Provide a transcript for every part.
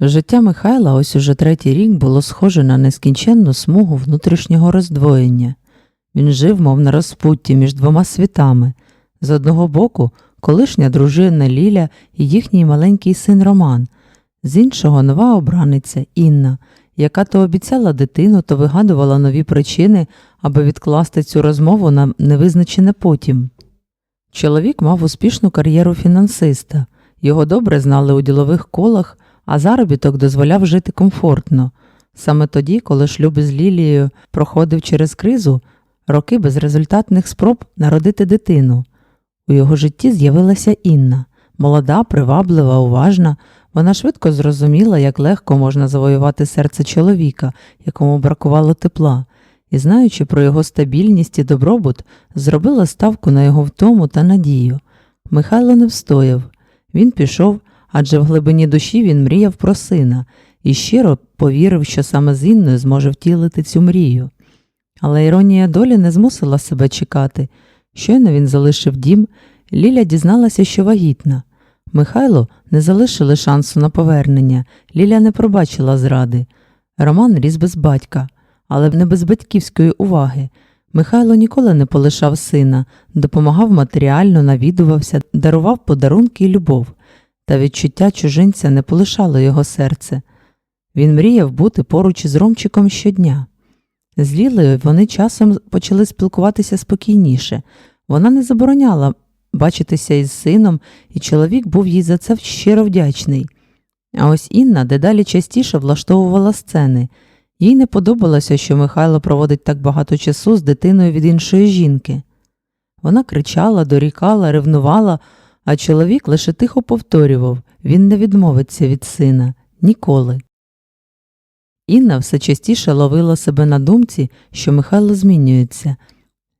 Життя Михайла ось уже третій рік було схоже на нескінченну смугу внутрішнього роздвоєння. Він жив, мов на розпутті між двома світами. З одного боку, колишня дружина Ліля і їхній маленький син Роман, з іншого нова обраниця Інна, яка то обіцяла дитину, то вигадувала нові причини, аби відкласти цю розмову на невизначене потім. Чоловік мав успішну кар'єру фінансиста, його добре знали у ділових колах, а заробіток дозволяв жити комфортно. Саме тоді, коли шлюб із Лілією проходив через кризу, роки безрезультатних спроб народити дитину. У його житті з'явилася Інна, молода, приваблива, уважна. Вона швидко зрозуміла, як легко можна завоювати серце чоловіка, якому бракувало тепла, і, знаючи про його стабільність і добробут, зробила ставку на його втому та надію. Михайло не встояв. Він пішов, адже в глибині душі він мріяв про сина і щиро повірив, що саме з Інною зможе втілити цю мрію. Але іронія долі не змусила себе чекати. Щойно він залишив дім, Ліля дізналася, що вагітна. Михайло не залишили шансу на повернення, Ліля не пробачила зради. Роман ріс без батька, але не без батьківської уваги. Михайло ніколи не полишав сина, допомагав матеріально, навідувався, дарував подарунки і любов, та відчуття чужинця не полишало його серце. Він мріяв бути поруч із Ромчиком щодня. З Лілею вони часом почали спілкуватися спокійніше. Вона не забороняла бачитися із сином, і чоловік був їй за це щиро вдячний. А ось Інна дедалі частіше влаштовувала сцени. Їй не подобалося, що Михайло проводить так багато часу з дитиною від іншої жінки. Вона кричала, дорікала, ревнувала, а чоловік лише тихо повторював він не відмовиться від сина ніколи. Інна все частіше ловила себе на думці, що Михайло змінюється.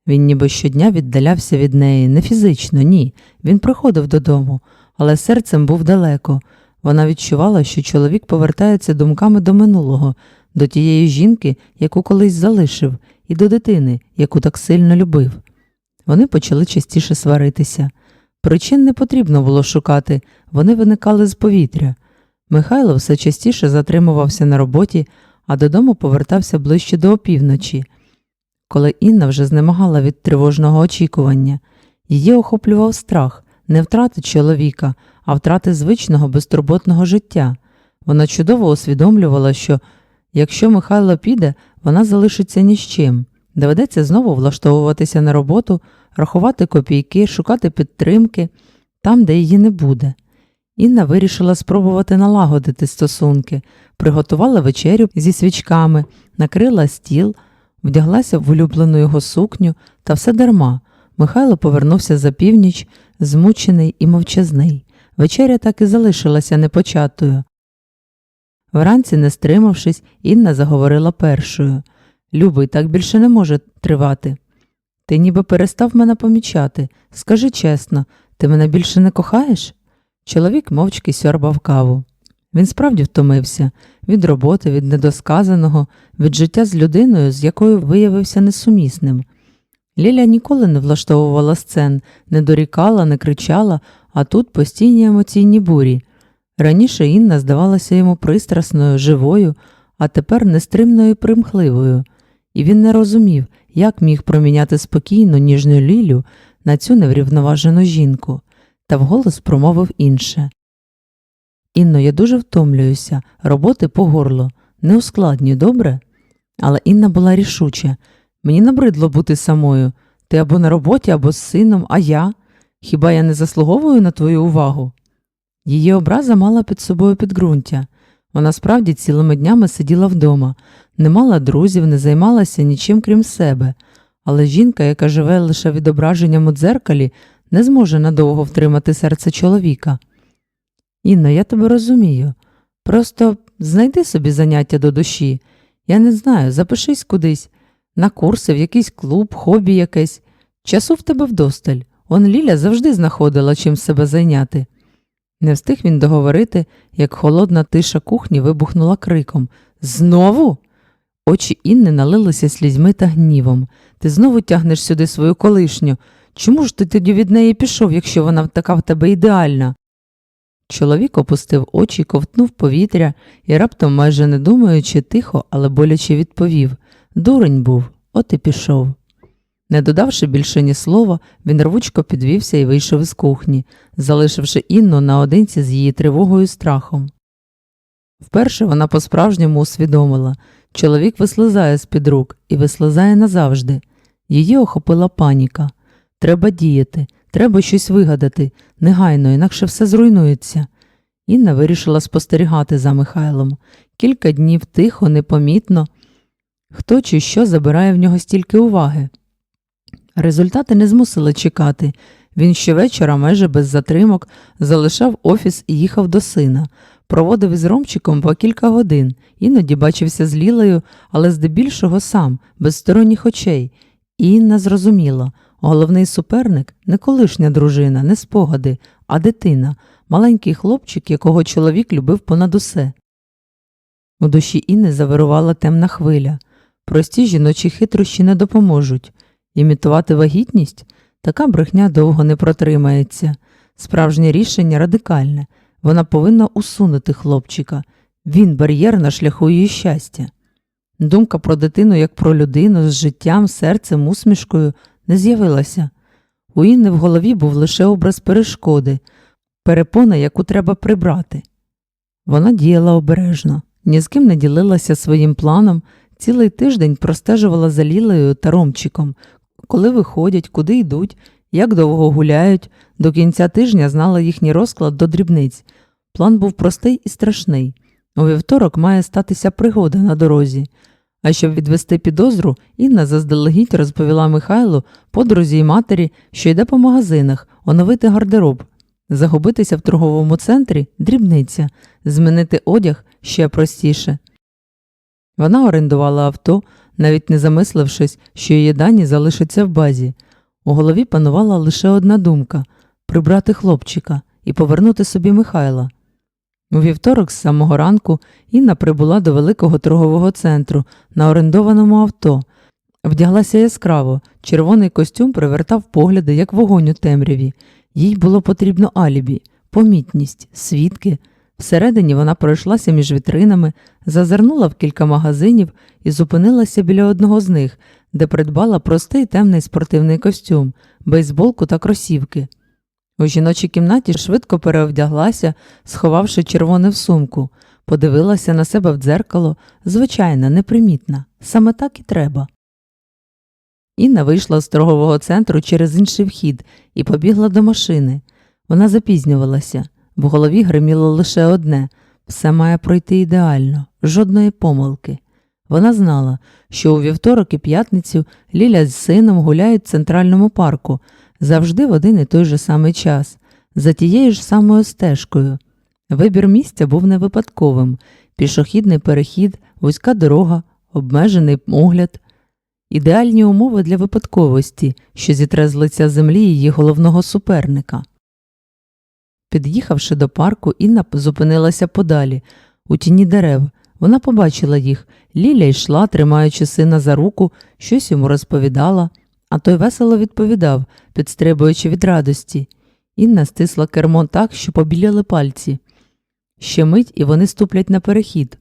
Він ніби щодня віддалявся від неї, не фізично, ні. Він приходив додому, але серцем був далеко. Вона відчувала, що чоловік повертається думками до минулого, до тієї жінки, яку колись залишив, і до дитини, яку так сильно любив. Вони почали частіше сваритися. Причин не потрібно було шукати, вони виникали з повітря. Михайло все частіше затримувався на роботі, а додому повертався ближче до опівночі. Коли Інна вже знемагала від тривожного очікування, її охоплював страх не втрати чоловіка, а втрати звичного безтурботного життя. Вона чудово усвідомлювала, що якщо Михайло піде, вона залишиться ні з чим. Доведеться знову влаштовуватися на роботу, рахувати копійки, шукати підтримки там, де її не буде. Інна вирішила спробувати налагодити стосунки, приготувала вечерю зі свічками, накрила стіл, вдяглася в улюблену його сукню, та все дарма. Михайло повернувся за північ, змучений і мовчазний. Вечеря так і залишилася непочатою. Вранці, не стримавшись, Інна заговорила першою. Любий, так більше не може тривати. Ти ніби перестав мене помічати. Скажи чесно, ти мене більше не кохаєш? Чоловік мовчки сьорбав каву. Він справді втомився від роботи, від недосказаного, від життя з людиною, з якою виявився несумісним. Ліля ніколи не влаштовувала сцен, не дорікала, не кричала, а тут постійні емоційні бурі. Раніше Інна здавалася йому пристрасною, живою, а тепер нестримною і примхливою, і він не розумів, як міг проміняти спокійну, ніжну Лілю на цю неврівноважену жінку, та вголос промовив інше. Інно, я дуже втомлююся, роботи по горло, не ускладнюй, добре? Але Інна була рішуча. Мені набридло бути самою. Ти або на роботі, або з сином, а я? Хіба я не заслуговую на твою увагу? Її образа мала під собою підґрунтя. Вона справді цілими днями сиділа вдома, не мала друзів, не займалася нічим крім себе, але жінка, яка живе лише відображенням у дзеркалі, не зможе надовго втримати серце чоловіка. Інно, я тебе розумію. Просто знайди собі заняття до душі. Я не знаю, запишись кудись, на курси, в якийсь клуб, хобі якесь. Часу в тебе вдосталь. Он Ліля завжди знаходила чим себе зайняти. Не встиг він договорити, як холодна тиша кухні вибухнула криком Знову? Очі Інни налилися слізьми та гнівом. Ти знову тягнеш сюди свою колишню. Чому ж ти тоді від неї пішов, якщо вона така в тебе ідеальна? Чоловік опустив очі, ковтнув повітря і раптом, майже не думаючи, тихо, але боляче відповів Дурень був, от і пішов. Не додавши більше ні слова, він рвучко підвівся і вийшов із кухні, залишивши Інну наодинці з її тривогою і страхом. Вперше вона по-справжньому усвідомила чоловік вислизає з-під рук і вислизає назавжди. Її охопила паніка. Треба діяти, треба щось вигадати, негайно, інакше все зруйнується. Інна вирішила спостерігати за Михайлом. Кілька днів тихо, непомітно. Хто чи що забирає в нього стільки уваги. Результати не змусили чекати. Він щовечора, майже без затримок, залишав офіс і їхав до сина. Проводив із Ромчиком по кілька годин, іноді бачився з Лілею, але здебільшого сам, без сторонніх очей. Інна зрозуміла, головний суперник не колишня дружина, не спогади, а дитина, маленький хлопчик, якого чоловік любив понад усе. У душі Інни завирувала темна хвиля. Прості жіночі хитрощі не допоможуть. Імітувати вагітність така брехня довго не протримається. Справжнє рішення радикальне. Вона повинна усунути хлопчика. Він бар'єр на шляху її щастя. Думка про дитину як про людину з життям, серцем, усмішкою не з'явилася. У Інни в голові був лише образ перешкоди, перепона, яку треба прибрати. Вона діяла обережно, ні з ким не ділилася своїм планом, цілий тиждень простежувала за Лілею та Ромчиком, коли виходять, куди йдуть, як довго гуляють, до кінця тижня знала їхній розклад до дрібниць. План був простий і страшний. У вівторок має статися пригода на дорозі. А щоб відвести підозру, Інна заздалегідь розповіла Михайлу, подрузі й матері, що йде по магазинах, оновити гардероб, загубитися в торговому центрі дрібниця, змінити одяг ще простіше. Вона орендувала авто, навіть не замислившись, що її дані залишаться в базі. У голові панувала лише одна думка прибрати хлопчика і повернути собі Михайла. У вівторок з самого ранку Інна прибула до великого торгового центру на орендованому авто. Вдяглася яскраво, червоний костюм привертав погляди, як вогонь у темряві. Їй було потрібно алібі, помітність, свідки. Всередині вона пройшлася між вітринами, зазирнула в кілька магазинів і зупинилася біля одного з них, де придбала простий темний спортивний костюм, бейсболку та кросівки. У жіночій кімнаті швидко переовдяглася, сховавши червоне в сумку, подивилася на себе в дзеркало, звичайна, непримітна, саме так і треба. Інна вийшла з торгового центру через інший вхід і побігла до машини. Вона запізнювалася, в голові гриміло лише одне все має пройти ідеально, жодної помилки. Вона знала, що у вівторок і п'ятницю Ліля з сином гуляють в центральному парку, завжди в один і той же самий час, за тією ж самою стежкою. Вибір місця був не випадковим пішохідний перехід, вузька дорога, обмежений огляд, ідеальні умови для випадковості, що зітре з лиця землі її головного суперника. Під'їхавши до парку, Інна зупинилася подалі, у тіні дерев. Вона побачила їх. Ліля йшла, тримаючи сина за руку, щось йому розповідала, а той весело відповідав, підстрибуючи від радості. Інна стисла кермо так, що побіляли пальці. Ще мить, і вони ступлять на перехід.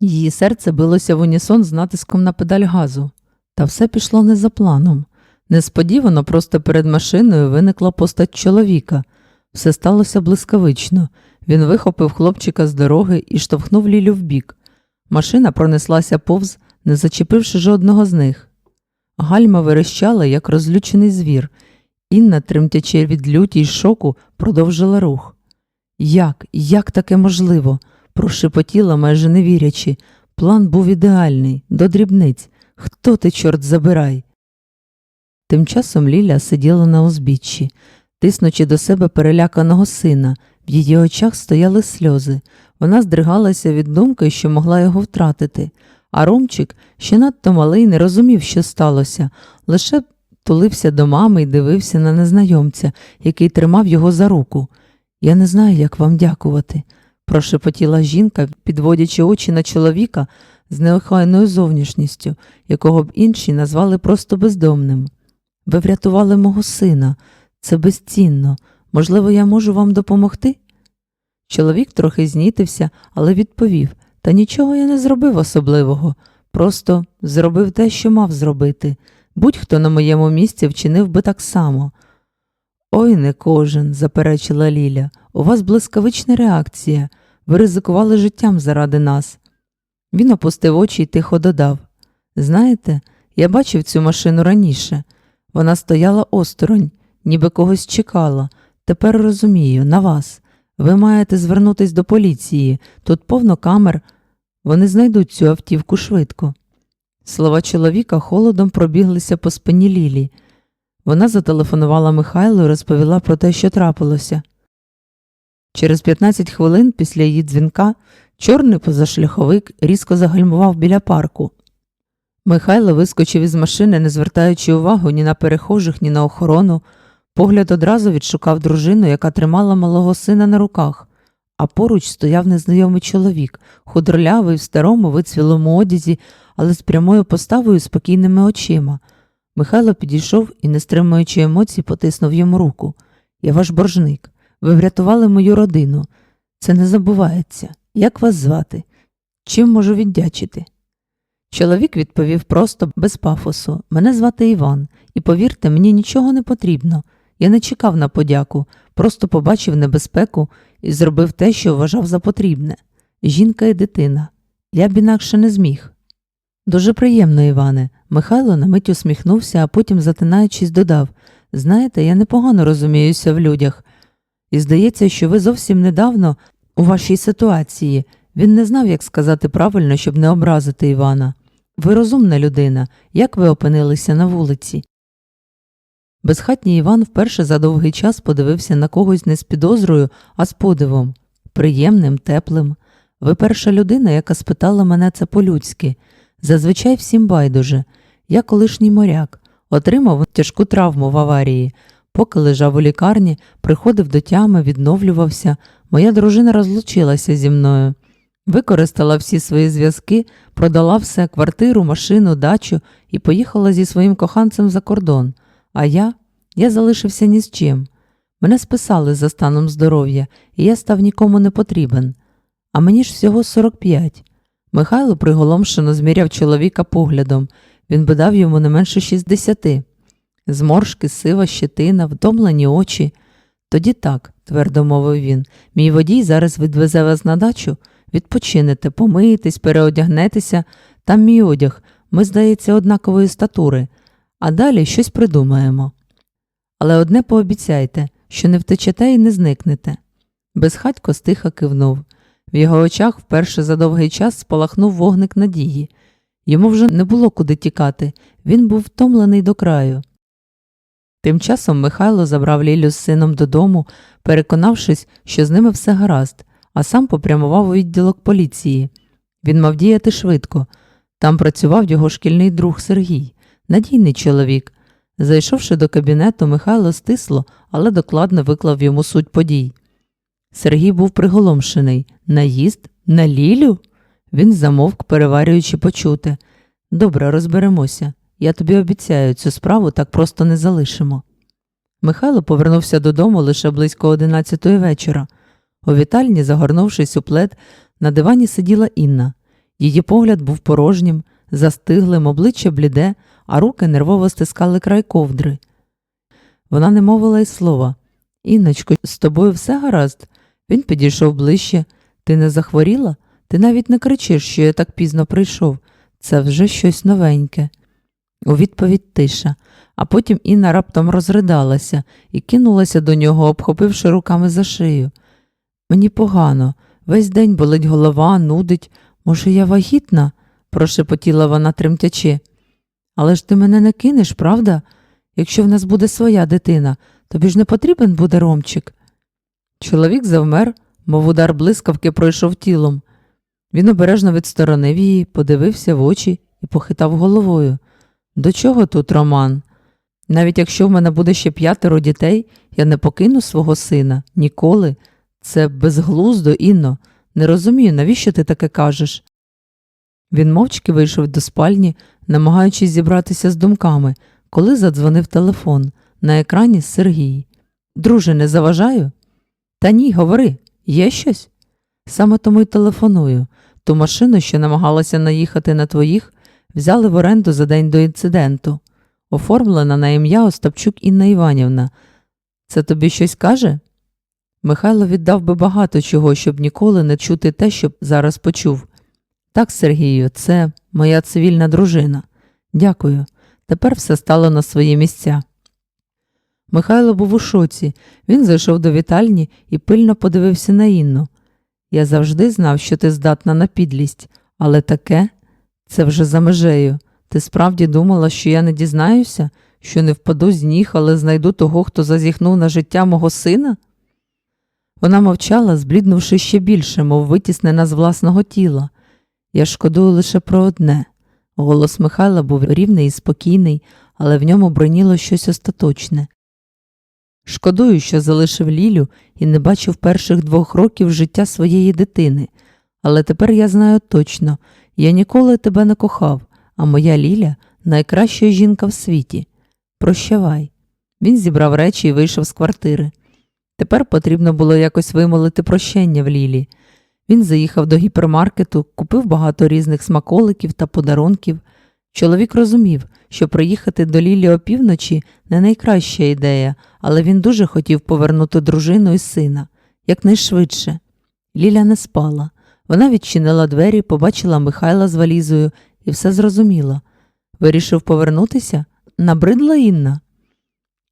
Її серце билося в унісон з натиском на педаль газу. Та все пішло не за планом. Несподівано просто перед машиною виникла постать чоловіка. Все сталося блискавично. Він вихопив хлопчика з дороги і штовхнув Лілю вбік. Машина пронеслася повз, не зачепивши жодного з них. Гальма верещала, як розлючений звір. Інна, тремтячи від люті й шоку, продовжила рух. Як, як таке можливо? прошепотіла, майже не вірячи. План був ідеальний, до дрібниць. Хто ти, чорт забирай? Тим часом Ліля сиділа на узбіччі, тиснучи до себе переляканого сина. В її очах стояли сльози. Вона здригалася від думки, що могла його втратити. А Ромчик, ще надто малий, не розумів, що сталося, лише тулився до мами і дивився на незнайомця, який тримав його за руку. Я не знаю, як вам дякувати, прошепотіла жінка, підводячи очі на чоловіка з неохайною зовнішністю, якого б інші назвали просто бездомним. Ви врятували мого сина, це безцінно. Можливо, я можу вам допомогти? Чоловік трохи знітився, але відповів Та нічого я не зробив особливого, просто зробив те, що мав зробити. Будь-хто на моєму місці вчинив би так само. Ой, не кожен, заперечила Ліля. У вас блискавична реакція. Ви ризикували життям заради нас. Він опустив очі і тихо додав Знаєте, я бачив цю машину раніше. Вона стояла осторонь, ніби когось чекала. Тепер розумію, на вас. Ви маєте звернутись до поліції. Тут повно камер. Вони знайдуть цю автівку швидко. Слова чоловіка холодом пробіглися по спині Лілі. Вона зателефонувала Михайлу і розповіла про те, що трапилося. Через 15 хвилин після її дзвінка чорний позашляховик різко загальмував біля парку. Михайло вискочив із машини, не звертаючи увагу ні на перехожих, ні на охорону. Погляд одразу відшукав дружину, яка тримала малого сина на руках, а поруч стояв незнайомий чоловік, худролявий в старому вицвілому одязі, але з прямою поставою спокійними очима. Михайло підійшов і, не стримуючи емоцій, потиснув йому руку. Я ваш боржник. Ви врятували мою родину. Це не забувається. Як вас звати? Чим можу віддячити? Чоловік відповів просто без пафосу. Мене звати Іван, і повірте, мені нічого не потрібно. Я не чекав на подяку, просто побачив небезпеку і зробив те, що вважав за потрібне. Жінка і дитина. Я б інакше не зміг. Дуже приємно, Іване. Михайло на мить усміхнувся, а потім, затинаючись, додав Знаєте, я непогано розуміюся в людях. І здається, що ви зовсім недавно у вашій ситуації. Він не знав, як сказати правильно, щоб не образити Івана. Ви розумна людина. Як ви опинилися на вулиці? Безхатній Іван вперше за довгий час подивився на когось не з підозрою, а з подивом приємним, теплим. Ви перша людина, яка спитала мене це по-людськи. Зазвичай всім байдуже. Я колишній моряк, отримав тяжку травму в аварії. Поки лежав у лікарні, приходив до тями, відновлювався. Моя дружина розлучилася зі мною. Використала всі свої зв'язки, продала все квартиру, машину, дачу і поїхала зі своїм коханцем за кордон. А я? Я залишився ні з чим. Мене списали за станом здоров'я, і я став нікому не потрібен. А мені ж всього 45. Михайло приголомшено зміряв чоловіка поглядом. Він би дав йому не менше 60. Зморшки, сива щетина, втомлені очі. Тоді так, твердо мовив він, мій водій зараз відвезе вас на дачу, відпочинете, помиєтесь, переодягнетеся, там мій одяг, ми, здається, однакової статури, а далі щось придумаємо. Але одне пообіцяйте, що не втечете і не зникнете. Безхатько стиха кивнув. В його очах вперше за довгий час спалахнув вогник надії. Йому вже не було куди тікати, він був втомлений до краю. Тим часом Михайло забрав Лілю з сином додому, переконавшись, що з ними все гаразд, а сам попрямував у відділок поліції. Він мав діяти швидко. Там працював його шкільний друг Сергій, надійний чоловік. Зайшовши до кабінету, Михайло стисло, але докладно виклав йому суть подій. Сергій був приголомшений наїзд на Лілю? Він замовк, переварюючи почути. Добре, розберемося. Я тобі обіцяю, цю справу так просто не залишимо. Михайло повернувся додому лише близько одинадцятої вечора. У вітальні, загорнувшись у плед, на дивані сиділа Інна. Її погляд був порожнім, застиглим, обличчя бліде, а руки нервово стискали край ковдри. Вона не мовила й слова. Інночко, з тобою все гаразд? Він підійшов ближче. Ти не захворіла? Ти навіть не кричиш, що я так пізно прийшов. Це вже щось новеньке. У відповідь тиша, а потім Інна раптом розридалася і кинулася до нього, обхопивши руками за шию. Мені погано, весь день болить голова, нудить. Може, я вагітна? прошепотіла вона тремтячи. Але ж ти мене не кинеш, правда? Якщо в нас буде своя дитина, тобі ж не потрібен буде ромчик. Чоловік завмер, мов удар блискавки пройшов тілом. Він обережно відсторонив її, подивився в очі і похитав головою. До чого тут Роман? Навіть якщо в мене буде ще п'ятеро дітей, я не покину свого сина ніколи. Це безглуздо, Інно. Не розумію, навіщо ти таке кажеш? Він мовчки вийшов до спальні, намагаючись зібратися з думками, коли задзвонив телефон. На екрані Сергій. Друже, не заважаю? Та ні, говори, Є щось? Саме тому й телефоную. Ту машину, що намагалася наїхати на твоїх, взяли в оренду за день до інциденту. Оформлена на ім'я Остапчук Інна Іванівна. Це тобі щось каже? Михайло віддав би багато чого, щоб ніколи не чути те, що зараз почув. Так, Сергію, це моя цивільна дружина. Дякую. Тепер все стало на свої місця. Михайло був у шоці. Він зайшов до вітальні і пильно подивився на Інну. Я завжди знав, що ти здатна на підлість, але таке це вже за межею. Ти справді думала, що я не дізнаюся, що не впаду з ніг, але знайду того, хто зазіхнув на життя мого сина? Вона мовчала, збліднувши ще більше, мов витіснена з власного тіла. Я шкодую лише про одне. Голос Михайла був рівний і спокійний, але в ньому броніло щось остаточне. Шкодую, що залишив Лілю і не бачив перших двох років життя своєї дитини. Але тепер я знаю точно, я ніколи тебе не кохав, а моя Ліля найкраща жінка в світі. Прощавай. Він зібрав речі і вийшов з квартири. Тепер потрібно було якось вимолити прощення в Лілі. Він заїхав до гіпермаркету, купив багато різних смаколиків та подарунків. Чоловік розумів, що приїхати до Лілі опівночі не найкраща ідея, але він дуже хотів повернути дружину і сина якнайшвидше. Ліля не спала. Вона відчинила двері, побачила Михайла з валізою і все зрозуміла. Вирішив повернутися? Набридла Інна.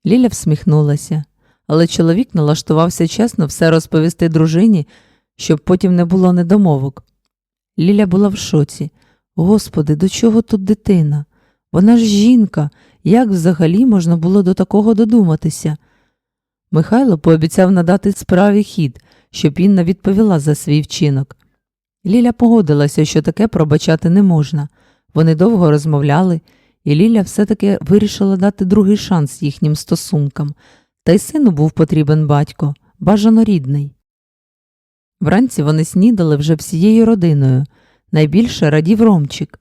Ліля всміхнулася, але чоловік налаштувався чесно все розповісти дружині, щоб потім не було недомовок. Ліля була в шоці. Господи, до чого тут дитина? Вона ж жінка. Як взагалі можна було до такого додуматися? Михайло пообіцяв надати справі хід, щоб Інна відповіла за свій вчинок. Ліля погодилася, що таке пробачати не можна. Вони довго розмовляли, і Ліля все-таки вирішила дати другий шанс їхнім стосункам, та й сину був потрібен батько, бажано рідний. Вранці вони снідали вже всією родиною. Найбільше радів Ромчик.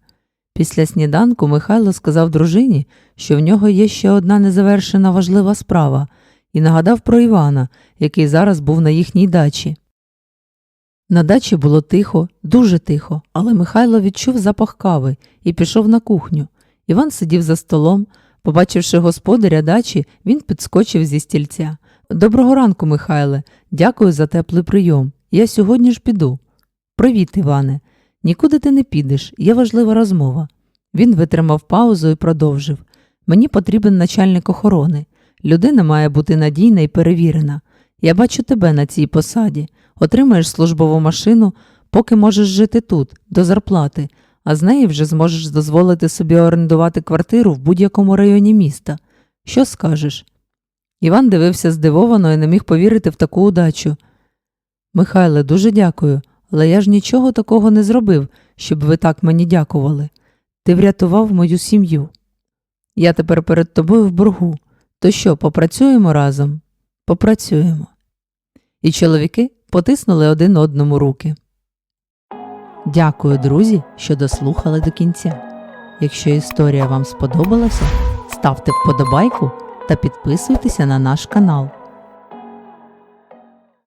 Після сніданку Михайло сказав дружині, що в нього є ще одна незавершена важлива справа, і нагадав про Івана, який зараз був на їхній дачі. На дачі було тихо, дуже тихо, але Михайло відчув запах кави і пішов на кухню. Іван сидів за столом. Побачивши господаря дачі, він підскочив зі стільця. Доброго ранку, Михайле. Дякую за теплий прийом. Я сьогодні ж піду. Привіт, Іване. Нікуди ти не підеш, є важлива розмова. Він витримав паузу і продовжив. Мені потрібен начальник охорони. Людина має бути надійна і перевірена. Я бачу тебе на цій посаді. Отримаєш службову машину, поки можеш жити тут, до зарплати, а з неї вже зможеш дозволити собі орендувати квартиру в будь-якому районі міста. Що скажеш? Іван дивився здивовано і не міг повірити в таку удачу. Михайле, дуже дякую, але я ж нічого такого не зробив, щоб ви так мені дякували. Ти врятував мою сім'ю. Я тепер перед тобою в боргу. То що, попрацюємо разом? Попрацюємо. І чоловіки потиснули один одному руки. Дякую, друзі, що дослухали до кінця. Якщо історія вам сподобалася, ставте вподобайку та підписуйтеся на наш канал.